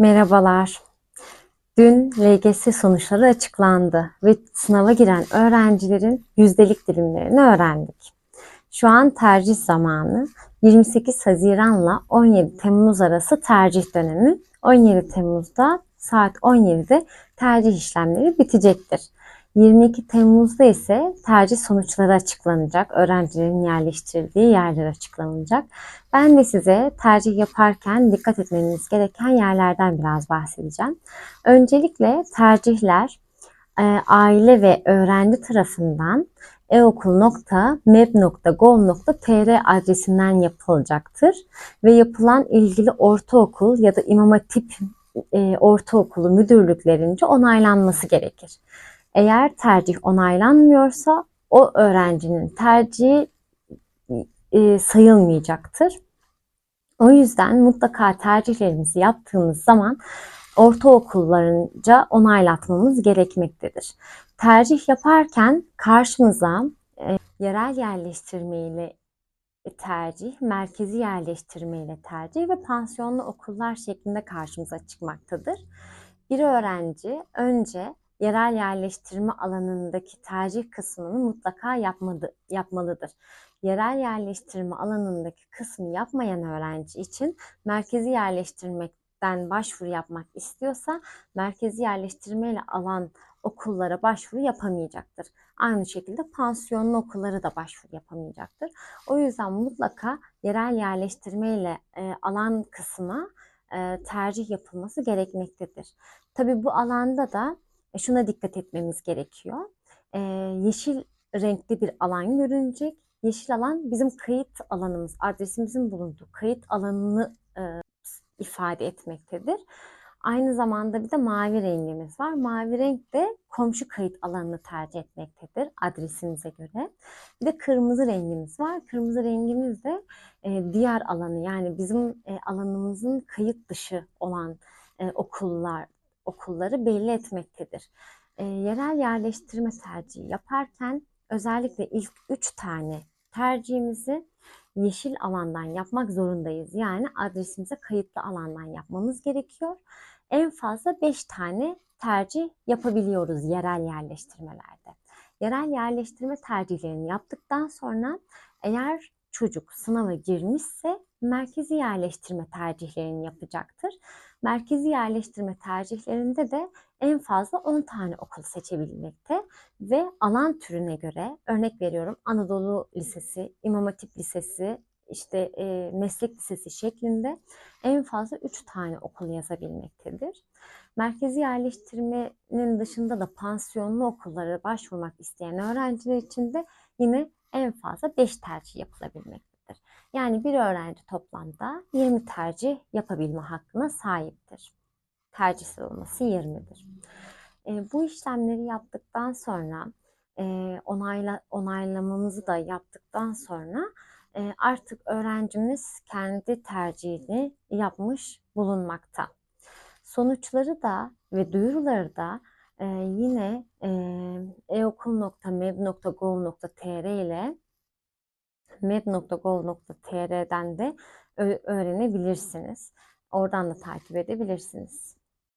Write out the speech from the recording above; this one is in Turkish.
Merhabalar. Dün LGS sonuçları açıklandı ve sınava giren öğrencilerin yüzdelik dilimlerini öğrendik. Şu an tercih zamanı 28 Haziran'la 17 Temmuz arası tercih dönemi. 17 Temmuz'da saat 17'de tercih işlemleri bitecektir. 22 Temmuz'da ise tercih sonuçları açıklanacak. Öğrencilerin yerleştirildiği yerler açıklanacak. Ben de size tercih yaparken dikkat etmeniz gereken yerlerden biraz bahsedeceğim. Öncelikle tercihler e, aile ve öğrenci tarafından eokul.meb.gov.tr adresinden yapılacaktır ve yapılan ilgili ortaokul ya da imam hatip e, ortaokulu müdürlüklerince onaylanması gerekir. Eğer tercih onaylanmıyorsa o öğrencinin tercihi e, sayılmayacaktır. O yüzden mutlaka tercihlerimizi yaptığımız zaman ortaokullarınca onaylatmamız gerekmektedir. Tercih yaparken karşımıza e, yerel yerleştirme ile tercih, merkezi yerleştirme ile tercih ve pansiyonlu okullar şeklinde karşımıza çıkmaktadır. Bir öğrenci önce yerel yerleştirme alanındaki tercih kısmını mutlaka yapmadı, yapmalıdır. Yerel yerleştirme alanındaki kısmı yapmayan öğrenci için merkezi yerleştirmekten başvuru yapmak istiyorsa merkezi yerleştirme ile alan okullara başvuru yapamayacaktır. Aynı şekilde pansiyonlu okulları da başvuru yapamayacaktır. O yüzden mutlaka yerel yerleştirme ile e, alan kısmına e, tercih yapılması gerekmektedir. Tabii bu alanda da şuna dikkat etmemiz gerekiyor. E, yeşil renkli bir alan görünecek. Yeşil alan bizim kayıt alanımız, adresimizin bulunduğu kayıt alanını e, ifade etmektedir. Aynı zamanda bir de mavi rengimiz var. Mavi renk de komşu kayıt alanını tercih etmektedir adresinize göre. Bir de kırmızı rengimiz var. Kırmızı rengimiz de e, diğer alanı yani bizim e, alanımızın kayıt dışı olan e, okullar okulları belli etmektedir. E, yerel yerleştirme tercihi yaparken özellikle ilk 3 tane tercihimizi yeşil alandan yapmak zorundayız. Yani adresimize kayıtlı alandan yapmamız gerekiyor. En fazla 5 tane tercih yapabiliyoruz yerel yerleştirmelerde. Yerel yerleştirme tercihlerini yaptıktan sonra eğer çocuk sınava girmişse merkezi yerleştirme tercihlerini yapacaktır. Merkezi yerleştirme tercihlerinde de en fazla 10 tane okul seçebilmekte ve alan türüne göre örnek veriyorum Anadolu Lisesi, İmam Hatip Lisesi, işte e, meslek lisesi şeklinde en fazla 3 tane okul yazabilmektedir. Merkezi yerleştirmenin dışında da pansiyonlu okullara başvurmak isteyen öğrenciler için de yine en fazla 5 tercih yapılabilmektedir. Yani bir öğrenci toplamda 20 tercih yapabilme hakkına sahiptir. Tercih sıralaması 20'dir. E, bu işlemleri yaptıktan sonra e, onayla, onaylamamızı da yaptıktan sonra e, artık öğrencimiz kendi tercihini yapmış bulunmakta. Sonuçları da ve duyuruları da e, yine e, eokul.meb.gov.tr ile meb.gov.tr'den de öğrenebilirsiniz. Oradan da takip edebilirsiniz.